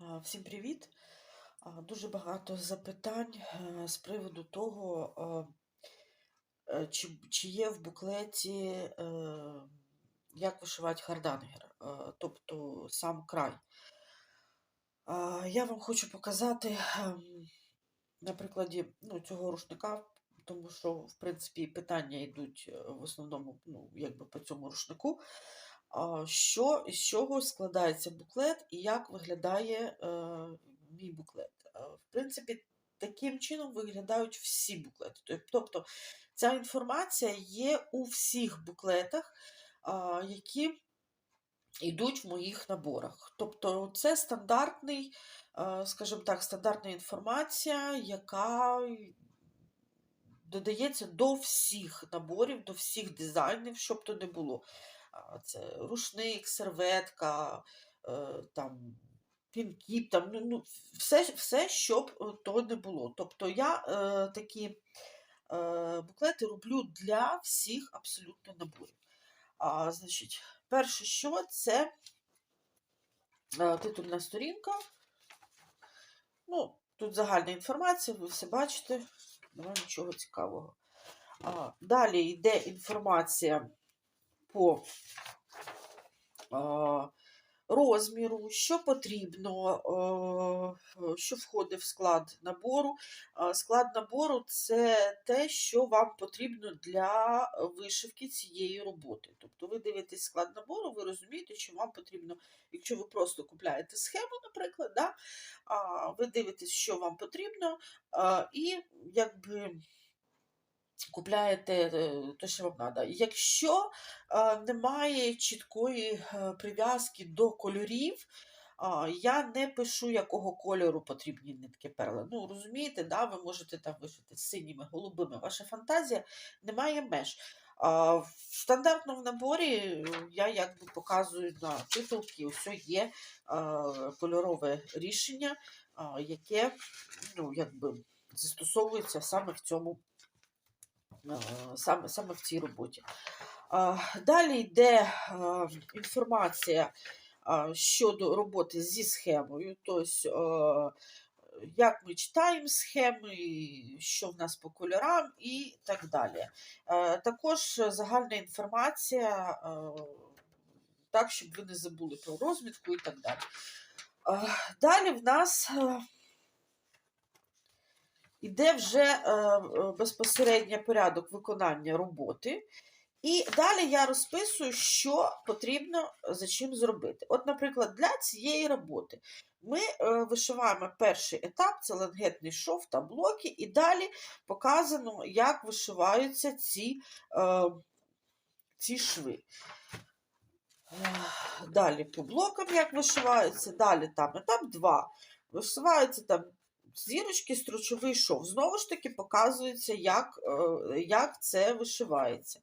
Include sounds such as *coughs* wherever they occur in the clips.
Всім привіт! Дуже багато запитань е, з приводу того, е, чи, чи є в буклеті, е, як вишивати хардангер, тобто сам край. Я вам хочу показати ем, на прикладі ну, цього рушника, тому що, в принципі, питання йдуть в основному ну, якби по цьому рушнику. Що із чого складається буклет і як виглядає е, мій буклет? Е, В принципі, таким чином виглядають всі буклети. Тобто ця інформація є у всіх буклетах, які йдуть в моїх наборах. Тобто це стандартний, е, скажімо так, стандартна інформація, яка додається до всіх наборів, до всіх дизайнів, щоб то не було. Це рушник, серветка, е, там, пінкіп, там, ну, ну, все, все, щоб е, то не було. Тобто я е, такі буклети роблю для всіх абсолютно наборів. А, значить, перше, що це титульна сторінка. Ну, тут загальна інформація, ви все бачите, немає нічого цікавого. А, далі йде інформація по розміру, що потрібно, е, що входить в склад набору. Склад набору це те, що вам потрібно для вишивки цієї роботи. Тобто ви дивитесь склад набору, ви розумієте, що вам потрібно, якщо ви просто купляєте схему, наприклад, да, ви дивитесь, що вам потрібно, і якби купляєте е, те, що вам треба. Якщо е, немає чіткої е, прив'язки до кольорів, я не пишу, якого кольору потрібні нитки перли. Ну, розумієте, да, ви можете там вишити синіми, голубими. Ваша фантазія не має меж. А, в наборі я якби показую на титулки, ось є кольорове рішення, яке ну, якби, застосовується саме в цьому саме, саме в цій роботі. Далі йде е, інформація щодо роботи зі схемою, тобто, е, як ми читаємо схеми, що в нас по кольорам і так далі. Е, Також загальна інформація, е, так, щоб ви не забули про розмітку і так далі. Е, Далі в нас е, Іде вже е, е, безпосередньо порядок виконання роботи. І далі я розписую, що потрібно за чим зробити. От, наприклад, для цієї роботи ми е, вишиваємо перший етап, це лангетний шов та блоки, і далі показано, як вишиваються ці, ці шви. Далі по блокам, як вишиваються, далі там етап 2. Вишиваються там зірочки, стручовий шов. Знову ж таки показується, як, е, як це вишивається.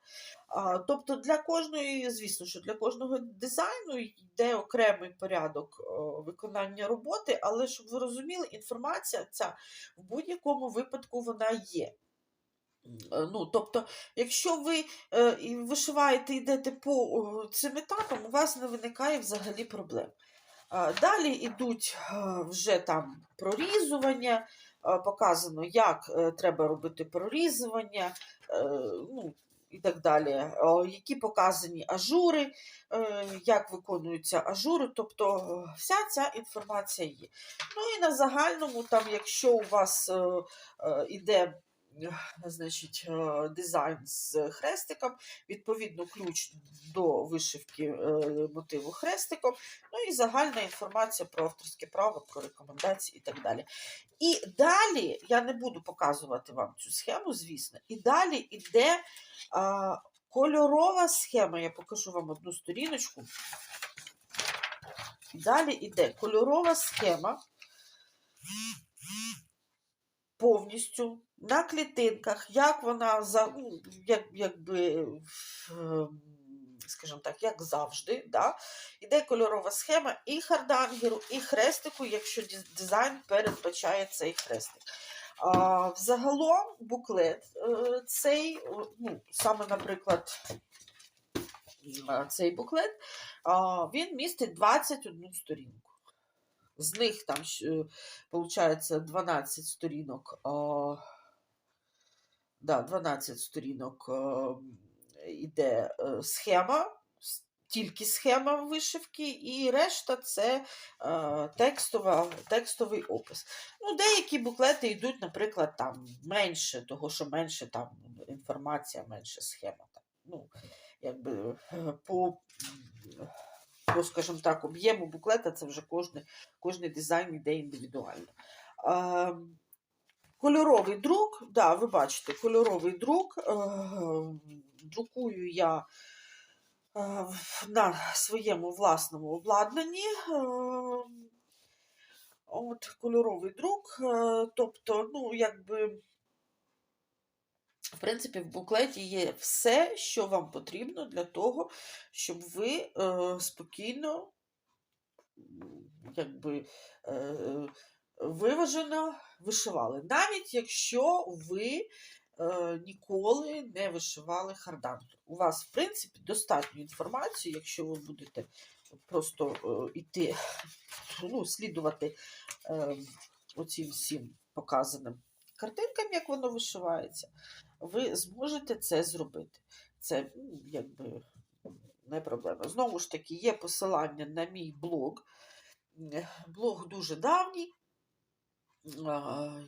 Тобто для кожної, звісно, що для кожного дизайну йде окремий порядок е, виконання роботи, але щоб ви розуміли, інформація ця в будь-якому випадку вона є. Е, Ну, тобто, якщо ви вишиваєте, йдете по цим етапам, у вас не виникає взагалі проблем. Далі йдуть е, вже там прорізування, е, показано, як е, треба робити прорізування, ну, і так далі, які показані ажури, як виконуються ажури, тобто вся ця інформація є. Ну і на загальному, там, якщо у вас іде значить, е, дизайн з хрестиком, відповідно, ключ до вишивки е, мотиву хрестиком, ну і загальна інформація про авторське право, про рекомендації і так далі. І далі я не буду показувати вам цю схему, звісно, і далі йде кольорова схема. Я покажу вам одну сторіночку. Далі йде кольорова схема повністю на клітинках, як вона як, якби, ем, скажімо так, як завжди, да? іде кольорова схема і хардангеру, і хрестику, якщо дизайн передбачає цей хрестик. А, взагалом буклет е, цей, ну, саме, наприклад, цей буклет, він містить 21 сторінку. З них там, виходить, 12 сторінок. Да, 12 сторінок е, іде е, схема, тільки схема вишивки, і решта це е, текстова, текстовий опис. Ну, деякі буклети йдуть, наприклад, там менше, того, що менше там інформація, менше схема. Ну, якби е, по, по, скажімо так, об'єму буклета це вже кожний, кожний дизайн йде індивідуально. Кольоровий друк, да, ви бачите, кольоровий друк. е, Друкую я е, на своєму власному обладнанні. е, От кольоровий друк. Тобто, ну, якби, в принципі, в буклеті є все, що вам потрібно для того, щоб ви спокійно, якби, виважено вишивали. Навіть якщо ви е, ніколи не вишивали хардангер. У вас, в принципі, достатньо інформації, якщо ви будете просто е, йти, ну, слідувати е, оцим всім показаним картинкам, як воно вишивається, ви зможете це зробити. Це ну, якби не проблема. Знову ж таки, є посилання на мій блог. Е, Блог дуже давній.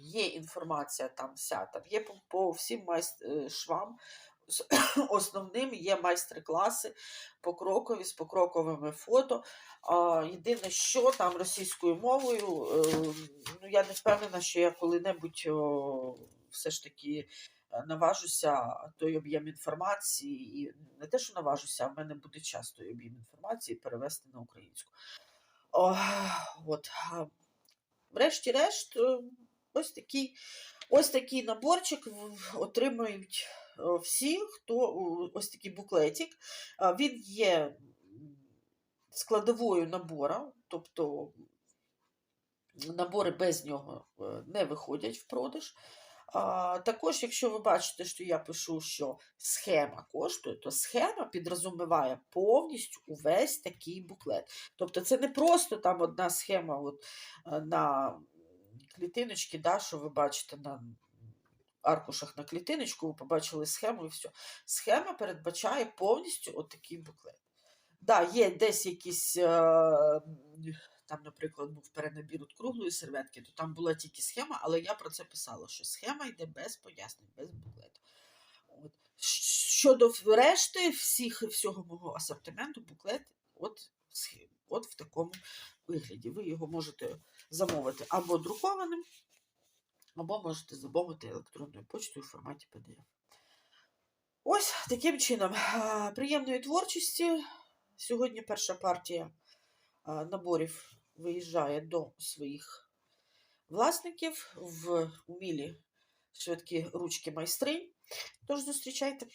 Є інформація там вся, там є по, по всім майст... е, швам. *coughs* Основним є майстер-класи покрокові з покроковими фото. Єдине, що там російською мовою, е, ну я не впевнена, що я коли-небудь все ж таки е, наважуся той об'єм інформації, і не те, що наважуся, а в мене буде час той об'єм інформації перевести на українську. О, от. Врешті-решт, е, ось такий, ось такий наборчик отримують е, всі, хто ось такий буклетик. Він є складовою набора, тобто набори без нього е, не виходять в продаж. Також, якщо ви бачите, що я пишу, що схема коштує, то схема підрозуміває повністю увесь такий буклет. Тобто це не просто там одна схема от, е, на клітиночки, да, що ви бачите на аркушах на клітиночку, ви побачили схему і все. Схема передбачає повністю отакий буклет. Да, є десь якісь, е, там, наприклад, був перенабір от круглої серветки, то там була тільки схема, але я про це писала, що схема йде без пояснень, без буклету. От. Щодо решти всіх, всього мого асортименту, буклет от, от в такому вигляді. Ви його можете замовити або друкованим, або можете замовити електронною почтою в форматі PDF. Ось таким чином. Приємної творчості. Сьогодні перша партія наборів виїжджає до своїх власників в умілі швидкі ручки майстри. Тож зустрічайте.